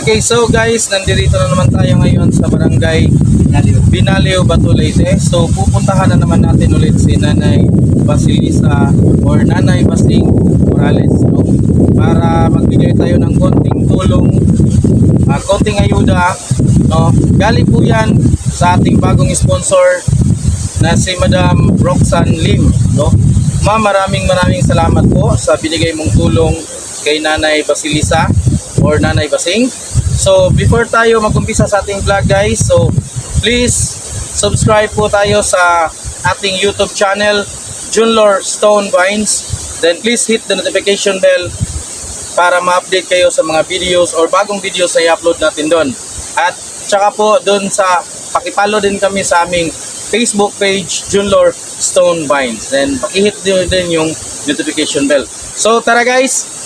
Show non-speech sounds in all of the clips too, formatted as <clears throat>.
Okay, so guys, nandito na naman tayo ngayon sa barangay Binaleo, Batu Leyte. So pupuntahan na naman natin ulit si Nanay Basilisa or Nanay Basing Morales no? para magbigay tayo ng konting tulong, ah, konting ayuda. No? Galing po yan sa ating bagong sponsor na si Madam Roxanne Lim. No? Ma'am, maraming maraming salamat po sa binigay mong tulong kay Nanay Basilisa or Nanay Basing. So, before tayo mag-umpisa sa ating vlog guys, so please subscribe po tayo sa ating YouTube channel, Junlor Stone Vines. Then please hit the notification bell para ma-update kayo sa mga videos or bagong videos na i-upload natin doon. At tsaka po doon sa pakipalo din kami sa aming Facebook page Junlor Stone Vines. Then pakihit din, yung notification bell. So tara guys,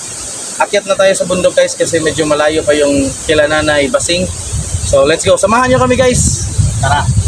akyat na tayo sa bundok guys kasi medyo malayo pa yung kila nanay Basing. So let's go. Samahan nyo kami guys. Tara.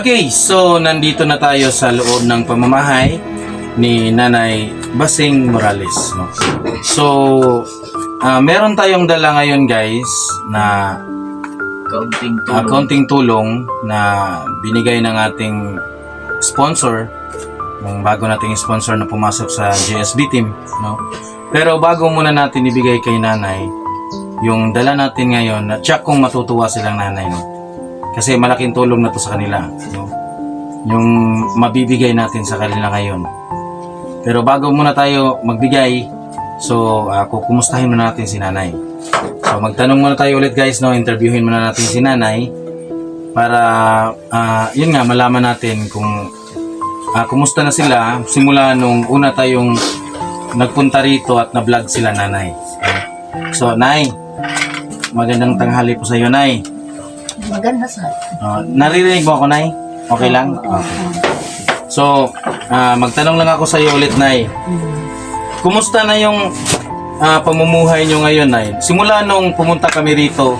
Okay, so nandito na tayo sa loob ng pamamahay ni Nanay Basing Morales. No? So, ah, meron tayong dala ngayon guys na Kaunting ah, tulong. konting tulong na binigay ng ating sponsor ng bago nating sponsor na pumasok sa JSB team no pero bago muna natin ibigay kay nanay yung dala natin ngayon na check kung matutuwa silang nanay no kasi malaking tulong na to sa kanila no yung mabibigay natin sa kanila ngayon pero bago muna tayo magbigay so uh, kukumustahin muna natin si nanay So magtanong muna tayo ulit guys, no? Interviewin muna natin si nanay para ah, yun nga malaman natin kung ah, kumusta na sila simula nung una tayong nagpunta rito at na-vlog sila nanay. So nay, magandang tanghali po sa iyo nay. Maganda sa. Ah, naririnig mo ako nay? Okay lang? Okay. So, ah, magtanong lang ako sa iyo ulit nay. Kumusta na yung ah, pamumuhay nyo ngayon, Nay? Simula nung pumunta kami rito,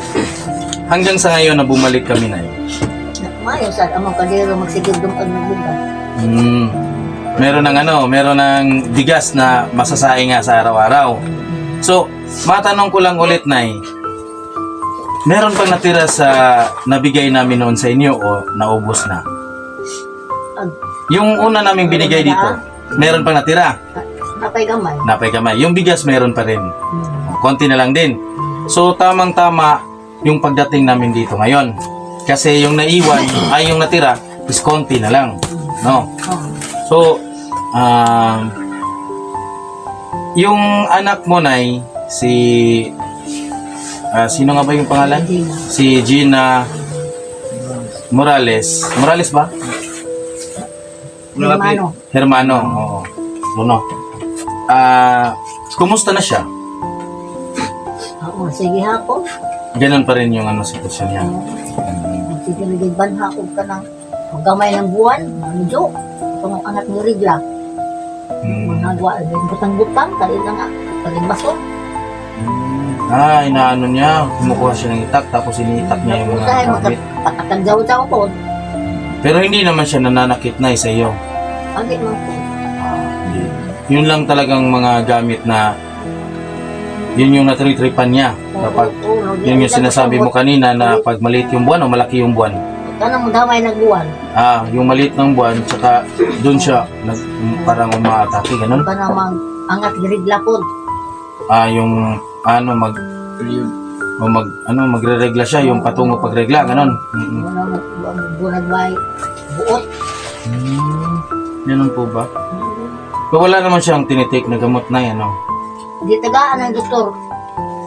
hanggang sa ngayon na bumalik kami, Nay. Mayo sa among kadero magsigid dum ang nagbunta. Hmm. Meron ng ano, meron ng bigas na masasaing nga sa araw-araw. So, matanong ko lang ulit, Nay. Meron pang natira sa nabigay namin noon sa inyo o naubos na? Yung una naming binigay dito, meron pang natira. napay gamay. Napay kamay. Yung bigas meron pa rin. Hmm. konti na lang din. So tamang-tama yung pagdating namin dito ngayon. Kasi yung naiwan ay yung natira is konti na lang. No. Oh. So um yung anak mo nay si ah, sino nga ba yung pangalan? Si Gina Morales. Morales ba? Hermano. Hermano. Oo. Ano? Ah, kumusta na siya? Oo, sige hapon. Ganun pa rin yung ano sitwasyon niya. Sige naging banha ko ka ng gamay ng buwan. Medyo. Itong anak ni Rigla. Hmm. Nagwa, butang-butang. Kali na nga. Kaling baso. Ah, inaano niya, kumukuha siya ng itak tapos iniitak niya yung mga gamit. Patakang jaw-jaw ko. Pero hindi naman siya nananakit na sa iyo. Agi man ko. Yun lang talagang mga gamit na yun yung natritripan niya. Kapag yun yung sinasabi mo kanina na pag maliit yung buwan o malaki yung buwan. Kanang mo damay ng buwan. Ah, yung maliit ng buwan, tsaka doon siya nag, parang umaatake, ganun. Ka namang angat ni Rigla po. Ah, yung ano mag o mag ano magreregla siya yung patungo pagregla ganun. Mo, bunag may buot. Hmm, ganun po ba? Pero wala naman siyang tinitake na gamot na yan, no? Di tagaan ng doktor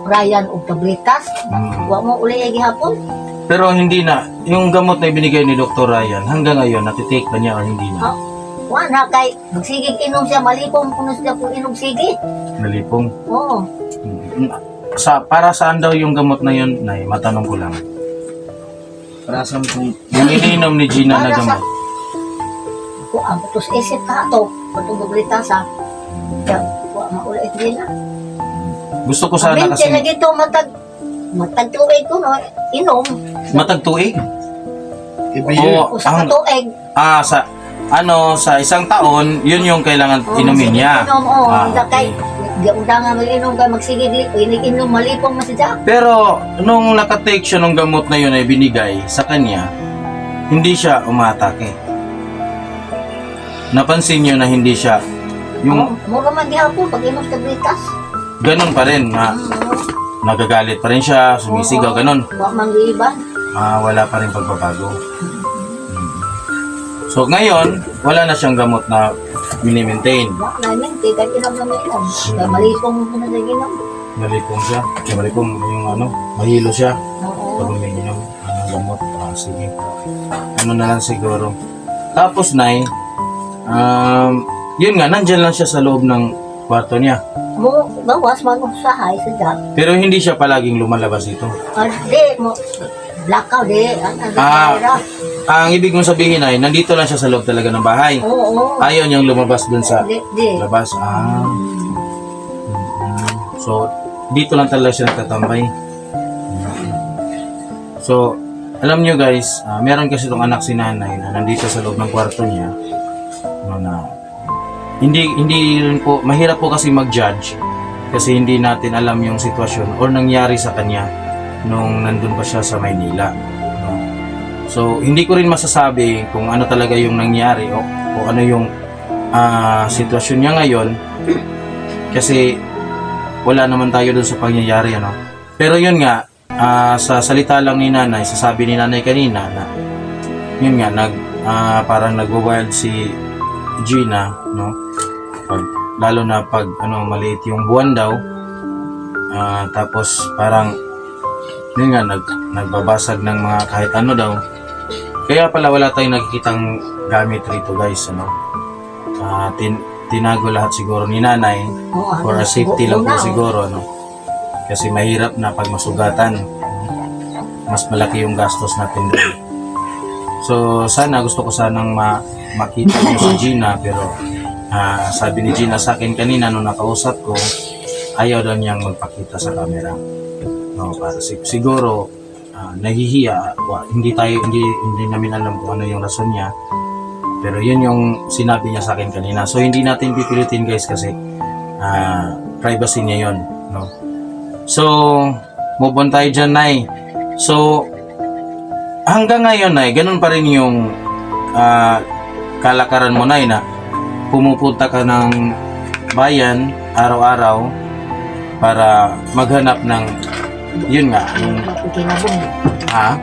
Ryan og tabletas. Mm. Wa mo uli igi hapon. Pero hindi na, yung gamot na ibinigay ni Dr. Ryan, hanggang ngayon, natitake ba niya o hindi na? Ha? Wa na kay magsigig inom siya malipong kuno siya kung inom sige. Nalipong. Oo. Mm. Sa, para saan daw yung gamot na yun, Nay? Matanong ko lang. Para sa kung Yung ininom ni Gina na Para sa- gamot. Ko ang tus isip ka to. Patong tabletas ha. Kaya uli igi na. Gusto ko sana kasi na gito matag matag tuig ko no inom. matagtuig. ibiyo. Oo, Usa ka ang, tuig. ah, sa, ano, sa isang taon, yun yung kailangan Oo, inumin niya. Inom oh, Ah, kay okay. Di undangan mo inom kay magsigig li, inom malipong masija. Pero, nung nakatake siya ng gamot na yun ay binigay sa kanya, hindi siya umatake. Napansin niyo na hindi siya, yung Mo man gihapon pag inom sa tabletas. ganun pa rin, na nagagalit pa rin siya, sumisigaw, ganun. Wa man giiban. Ah, wala pa rin pagbabago. So, ngayon, wala na siyang gamot na mini-maintain. Wa na minti kay inom na inom. Kay malipong mo na siya. Kaya malipong yung ano, mahilo siya. Oo. Pag umiinom ng gamot. Ah, sige. Ano na lang siguro. Tapos, Nay, um, yun nga, nandyan lang siya sa loob ng kwarto niya. Mo gawas man mo sa. Pero hindi siya palaging lumalabas dito. Ah, di mo blackout di. Ano Ah. ah. Ang ibig mong sabihin ay, nandito lang siya sa loob talaga ng bahay. Oo. oo. Ayaw niyang lumabas dun sa Di, di. labas. Ah. Mm. So, dito lang talaga siya nagtatambay. So, alam nyo guys, ah, meron kasi itong anak si nanay na nandito sa loob ng kwarto niya. Ano na, hindi, hindi rin po, mahirap po kasi mag-judge kasi hindi natin alam yung sitwasyon or nangyari sa kanya nung nandun pa siya sa Maynila. No? So, hindi ko rin masasabi kung ano talaga yung nangyari o, o ano yung ah, sitwasyon niya ngayon kasi wala naman tayo doon sa pangyayari ano. Pero yun nga, ah, sa salita lang ni nanay, sasabi ni nanay kanina na yun nga, nag, ah, parang nagwa-wild si Gina, no? Pag, lalo na pag ano, maliit yung buwan daw, ah, tapos parang yun nga, nag, nagbabasag ng mga kahit ano daw. Kaya pala wala tayong nakikitang gamit rito guys, ano? Ah, tin, tinago lahat siguro ni nanay Oo, for a ano, safety lang po siguro, no? Kasi mahirap na pag masugatan, mas malaki yung gastos natin doon. So, sana gusto ko sanang ma makita niyo si Gina, pero ah, sabi ni Gina sa akin kanina nung nakausap ko, ayaw daw niyang magpakita sa camera. No, para sig- siguro ah, nahihiya, wa, hindi tayo hindi hindi namin alam kung ano yung rason niya. Pero yun yung sinabi niya sa akin kanina. So hindi natin pipilitin guys kasi ah, privacy niya yon, no. So move on tayo dyan, Nay. So hanggang ngayon, Nay, ganun pa rin yung ah, kalakaran mo, Nay, na pumupunta ka ng bayan araw-araw para maghanap ng yun nga, yung Kinabong. ha?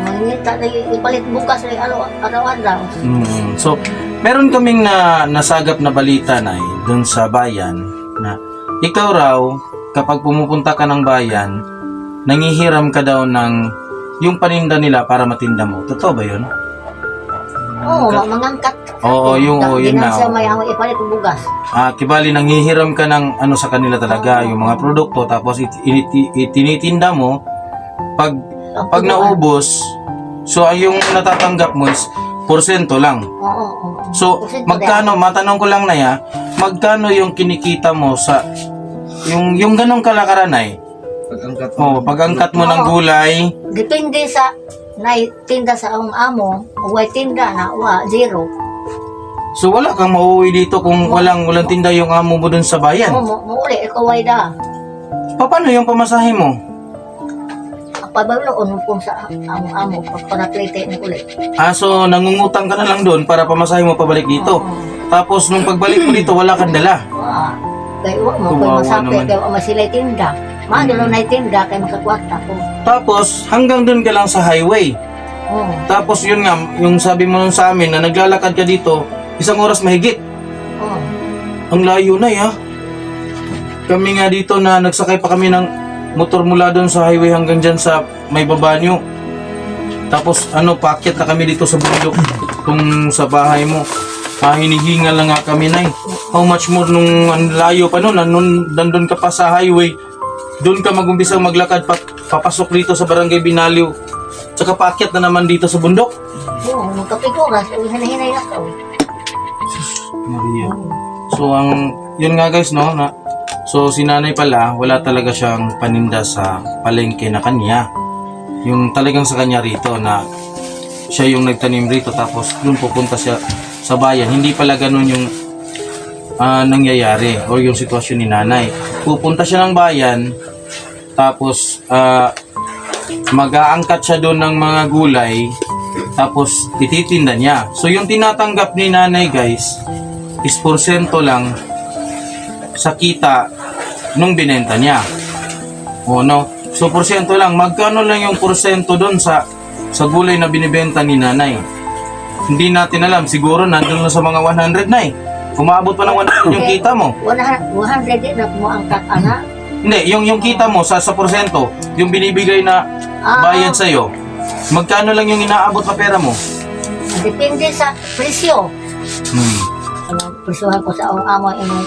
Mangita na ipalit bukas na araw- araw-araw. Mm, so, meron kaming na nasagap na balita na doon sa bayan na ikaw raw, kapag pumupunta ka ng bayan, nangihiram ka daw ng yung paninda nila para matinda mo. Totoo ba yun? Oo, mga mangangkat. Oo, yung, oo, yun na. oo. may ang ipalit bugas. Ah, kibali nanghihiram ka ng ano sa kanila talaga, yung mga produkto tapos it, itinitinda mo pag pag naubos, so yung natatanggap mo is porsyento lang. Oo, oo. So, magkano, matanong ko lang na ya, magkano yung kinikita mo sa, yung, yung ganong kalakaran ay, Pag-angkat oh, pag-angkat mo ng gulay, Depende sa na tinda sa ang amo, uway tinda na wa zero. so wala kang mauwi dito kung walang, walang tinda yung amo mo dun sa bayan. Mo mo mo uli ikaw way da. Pa- Paano yung pamasahe mo? Pabalo on kung sa ang amo pagpanaklite ni uli. Ah, so nangungutang ka na lang doon para pamasahe mo pabalik dito. Tapos nung pagbalik mo dito, wala kang dala. Wa. Kay wa mo Kawawa kay masapi naman. kay wa masilay tinda. Madalo na tinda kay makakwarta ko. Tapos hanggang doon ka lang sa highway. Oo. Tapos yun nga, yung sabi mo nun sa amin na naglalakad ka dito, isang oras mahigit. Oo. Ang layo na ya. Kami nga dito na nagsakay pa kami ng motor mula doon sa highway hanggang dyan sa may babanyo. Tapos ano, paakyat na kami dito sa bundok kung sa bahay mo. Ah, hinihingal na nga kami na How much more nung ang layo pa noon, nandun, nandun ka pa sa highway. Doon ka mag-umpisang maglakad pa, papasok dito sa barangay Binaliw. Tsaka paakyat na naman dito sa bundok. Oo, magkapiguras, hinahinay na ko. Maria. So ang yun nga guys no na so si nanay pala wala talaga siyang paninda sa palengke na kanya. Yung talagang sa kanya rito na siya yung nagtanim rito tapos doon pupunta siya sa bayan. Hindi pala ganun yung ah, nangyayari o yung sitwasyon ni nanay. Pupunta siya ng bayan tapos ah, mag-aangkat siya doon ng mga gulay tapos ititinda niya. So yung tinatanggap ni nanay guys is porsyento lang sa kita nung binenta niya. O no? So porsyento lang. Magkano lang yung porsyento doon sa sa gulay na binibenta ni nanay? Hindi natin alam. Siguro nandun na sa mga 100 na eh. Umabot pa ng 100 yung kita mo. 100 100 din na mo angkat ana. Hindi, yung yung kita mo sa sa porsyento, yung binibigay na Ah, bayad sa iyo. Magkano lang yung inaabot na pera mo? Depende sa presyo. Hmm. Ano, presyohan ko sa ang amo imong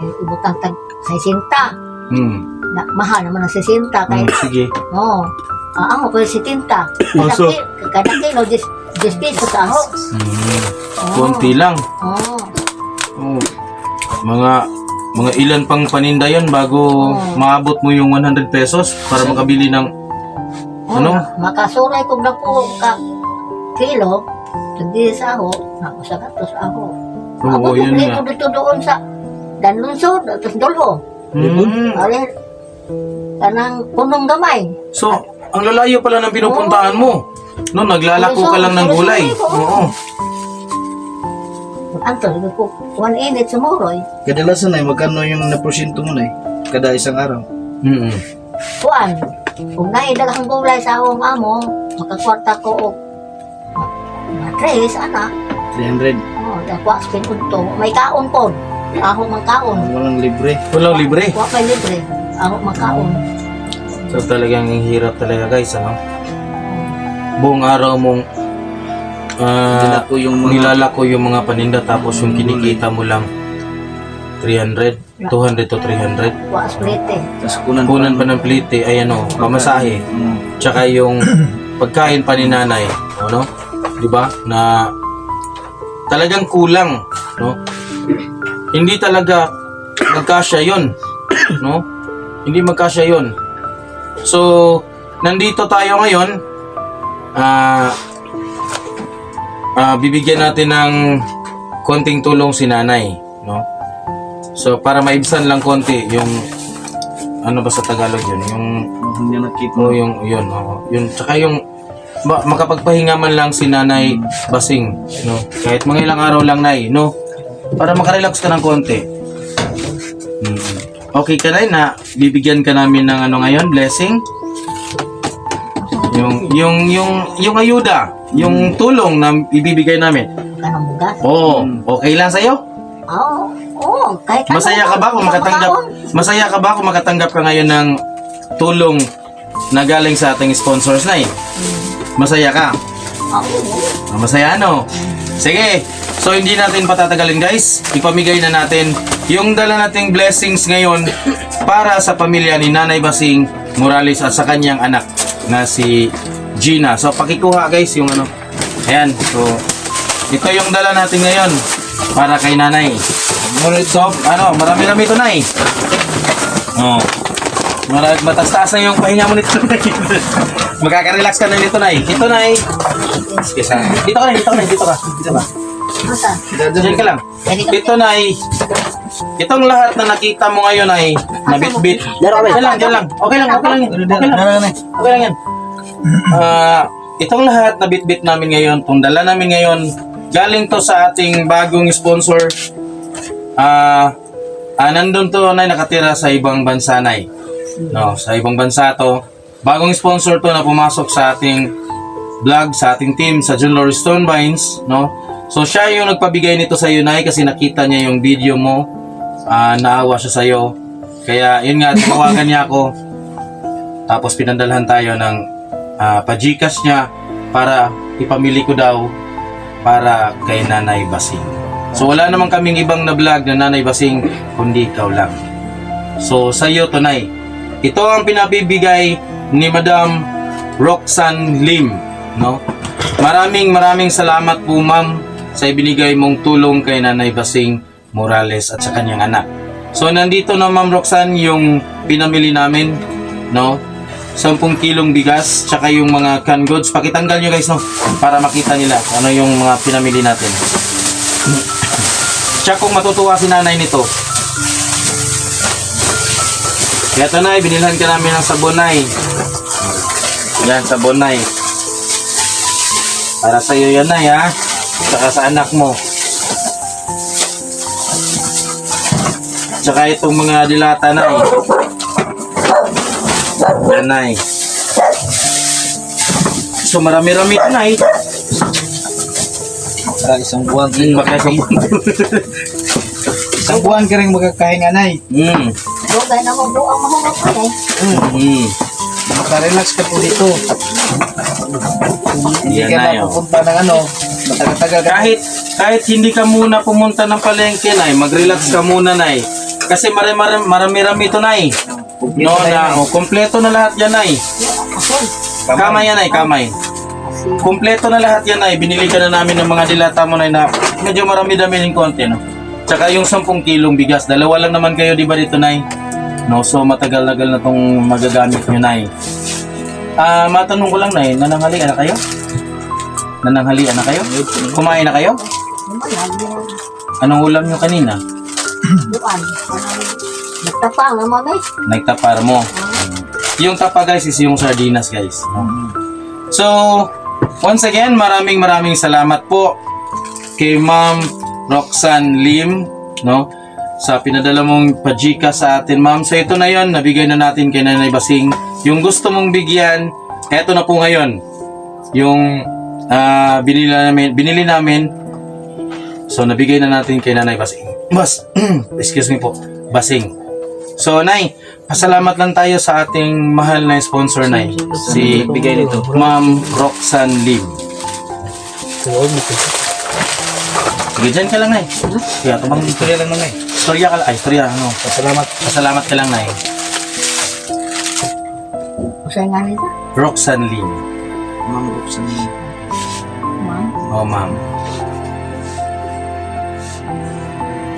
eh, ibutang tag 60. Hmm. Na, mahal naman ang 60 kay Hmm, sige. Oo. Ah, amo ko 70. Kada, Oso. ki, kada kilo 10 10 pesos ako. Hmm. Konti lang. Oo. Oh, mga mga ilan pang paninda yan bago Oo. maabot mo yung 100 pesos para makabili ng Ano? Oo, Makasuray kog na po ka kilo. Tagdi sa ako, nako sa gatos ako. Oo, Ako yun nga. ko dito doon sa Danlunsod, tapos dolo. Hmm. Ali, kanang punong gamay. So, ang lalayo pala ng pinupuntahan mo. No, naglalako ka lang ng gulay. Oo. Anto, sabi ko, one init sumuroy. Kadalasan ay magkano yung naprosinto mo na eh. Kada isang araw. Mm. Kuan, kung naidagahang gulay sa akong amo, makakwarta ko og matres, anak. 300. Oh, dakwa spin udto. May kaon po. Ako mang kaon. Walang libre. Walang libre. Wa kay libre. Ako mang kaon. So talagang ang hirap talaga guys, ano? Buong araw mong ah, Dinako yung mga... nilalako yung mga paninda tapos yung kinikita mo lang 300, 200 to 300. Wa split eh. Tapos kunan Kunan pa ng plite ay ano, pamasahe. Mm. Tsaka yung <clears throat> pagkain pa ni nanay, ano? 'Di ba? Na talagang kulang, no? Hindi talaga magkasya 'yon, <clears throat> no? Hindi magkasya 'yon. So, nandito tayo ngayon. Ah ah, bibigyan natin ng konting tulong si nanay, no? So, para maibsan lang konti yung ano ba sa Tagalog yun? Yung Hindi nakita Oo, yung yun, oo. Yun, tsaka yung ma- makapagpahinga man lang si Nanay Basing, no? Kahit mga ilang araw lang, Nay, no? Para makarelax ka ng konti. Mm. Okay ka, Nay, na bibigyan ka namin ng ano ngayon, blessing? Yung, yung, yung, yung ayuda, yung tulong na ibibigay namin. Kanang bugas. Oo, okay lang sa'yo? Oo. Oo. Kahit ano, Masaya ka ba kung isang makatanggap? Masaya ka ba kung makatanggap ka ngayon ng tulong na galing sa ating sponsors na Masaya ka? Oo. Ah, Masaya ano? Sige. So hindi natin patatagalin guys. Ipamigay na natin yung dala nating blessings ngayon para sa pamilya ni Nanay Basing Morales at sa kanyang anak na si Gina. So pakikuha guys yung ano. Ayan. So ito yung dala natin ngayon para kay Nanay. So ano, marami-rami ito Nay. Oh. Marami matas-taas na yung pahinga mo nito. Nay. <laughs> Makaka-relax ka na nito, Nay. Ito, Nay. Sige, sa- Dito ka, Nay. Dito ka, Nay. Dito ka. Dito ka. Diyan ka lang. Ito, Nay. Itong lahat na nakita mo ngayon, Nay, nabit-bit. Diyan lang, diyan lang. Okay lang, okay lang yan. Okay lang. Okay lang yan. Ah, itong lahat na bit-bit namin ngayon, itong dala namin ngayon, galing to sa ating bagong sponsor. Ah, ah nandun to na nakatira sa ibang bansa na No, sa ibang bansa to. Bagong sponsor to na pumasok sa ating vlog, sa ating team, sa John Lord Stone Vines, no? So siya yung nagpabigay nito sa iyo, Nay, kasi nakita niya yung video mo. Ah, naawa siya sa iyo. Kaya yun nga, tinawagan niya ako. Tapos pinandalhan tayo ng uh, pajikas niya para ipamili ko daw para kay Nanay Basing. So wala naman kaming ibang na vlog na Nanay Basing kundi ikaw lang. So sa iyo Tonay, ito ang pinabibigay ni Madam Roxanne Lim, no? Maraming maraming salamat po ma'am sa ibinigay mong tulong kay Nanay Basing Morales at sa kanyang anak. So nandito na Ma'am Roxanne yung pinamili namin, no? 10 kilong bigas, tsaka yung mga canned goods. Pakitanggal nyo guys, no? Para makita nila ano yung mga pinamili natin. Tsaka kung matutuwa si nanay nito. Kaya na, binilhan ka namin ng sabonay. Yan, sabonay. Para sa'yo yan na, ha? Tsaka sa anak mo. Tsaka itong mga dilata na, eh. Yan na, eh. So, marami-rami ito na, eh. Para isang buwan. Mm, baka isang Isang buwan ka rin magkakahinga na eh. Mm. Dugay na mo buang mahulog ko eh. Mm. Makarelax ka po dito. Hindi Yan ka na na yun. pupunta ng ano. Matagal-tagal ka. Kahit kahit hindi ka muna pumunta ng palengke, Nay, mag-relax ka muna, Nay. Kasi marami-rami marami ito, Nay. No, na, oh, kompleto na lahat yan, Nay. Ason. Kamay yan, Nay, kamay. Kasi Kompleto na lahat yan, Nay. Binili ka na namin ng mga dilata mo, Nay, na medyo marami-dami ng konti, no? Tsaka yung 10 kilong bigas. Dalawa lang naman kayo, di ba dito, Nay? No, so matagal-tagal na tong magagamit nyo, Nay. Ah, matanong ko lang, Nay, nananghalian na kayo? Nananghalian na kayo? Kumain na kayo? Anong ulam nyo kanina? Buwan. Nagtapa nga mami. Nagtapar mo. Yung tapa guys is yung sardinas guys. So, once again, maraming maraming salamat po kay Ma'am Roxanne Lim, no? Sa pinadala mong pajika sa atin, Ma'am. So, ito na yon nabigay na natin kay Nanay Basing. Yung gusto mong bigyan, eto na po ngayon. Yung ah, binili namin, binili namin. So, nabigay na natin kay Nanay Basing. Bas, <clears throat> excuse me po, Basing. So, Nay, pasalamat lang tayo sa ating mahal na sponsor, Nay. Si Bigay nito. Ma'am Roxanne Lim. Sige, dyan ka lang, Nay. Kaya, tumang Istorya lang eh. Istorya ka lang. Ay, istorya, ano. Pasalamat. Pasalamat ka lang, Nay. Usay nga nito. Roxanne Lim. Ma'am Roxanne. Ma'am. Oh, ma'am.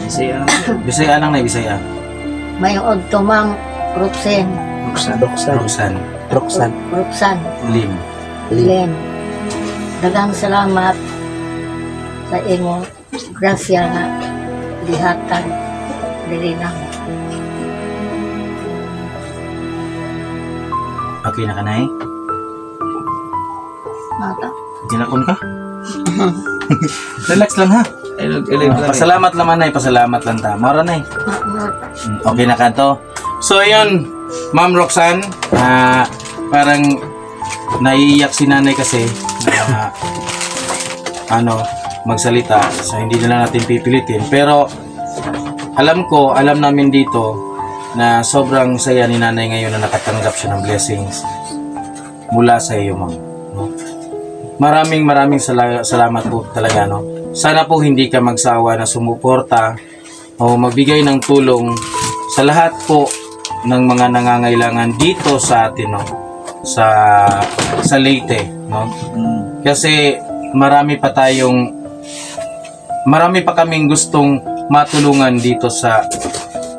Isaya naman. Bisaya lang, Nay, Bisaya. May odto ma'am. Roxen. Roxanne. Roxanne Roxanne. Roxan. Lim. Len. Dagang salamat sa imo grasya nga lihatan diri na Okay na ka, Nay? mata. Ginakon ka? <laughs> Relax lang, ha? Ay, nag-elave lang. Pasalamat naman, Nay. Pasalamat lang ta. Mara, Nay. Okay na kanto. So ayun, Ma'am Roxanne, ah, parang naiiyak si nanay kasi na <laughs> ano, magsalita. So hindi na lang natin pipilitin. Pero alam ko, alam namin dito na sobrang saya ni nanay ngayon na nakatanggap siya ng blessings mula sa iyo, ma'am. No? Maraming maraming sala- salamat po talaga, no? Sana po hindi ka magsawa na sumuporta o magbigay ng tulong sa lahat po ng mga nangangailangan dito sa atin no sa sa Leyte no Mm. kasi marami pa tayong marami pa kaming gustong matulungan dito sa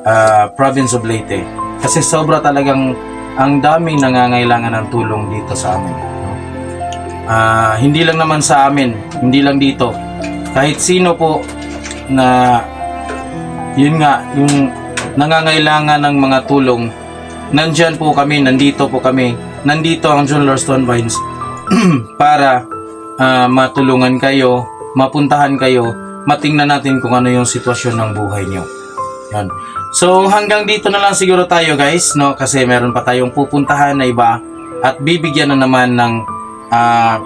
ah, province of Leyte kasi sobra talagang ang daming nangangailangan ng tulong dito sa amin no? Ah, hindi lang naman sa amin hindi lang dito kahit sino po na yun nga, yung nangangailangan ng mga tulong, nandyan po kami, nandito po kami, nandito ang John Stone Vines <clears throat> para ah, matulungan kayo, mapuntahan kayo, matingnan natin kung ano yung sitwasyon ng buhay nyo. Yan. So hanggang dito na lang siguro tayo guys, no? Kasi meron pa tayong pupuntahan na iba at bibigyan na naman ng ah,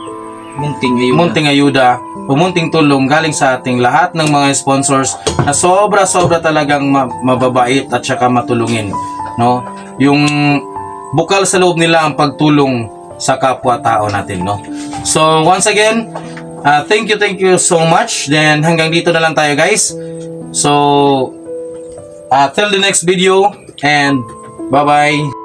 Munting ayun. munting ayuda o munting tulong galing sa ating lahat ng mga sponsors na sobra-sobra talagang ma- mababait at saka matulungin. No? Yung bukal sa loob nila ang pagtulong sa kapwa-tao natin. No? So, once again, uh, thank you, thank you so much. Then, hanggang dito na lang tayo guys. So, uh, till the next video and bye-bye.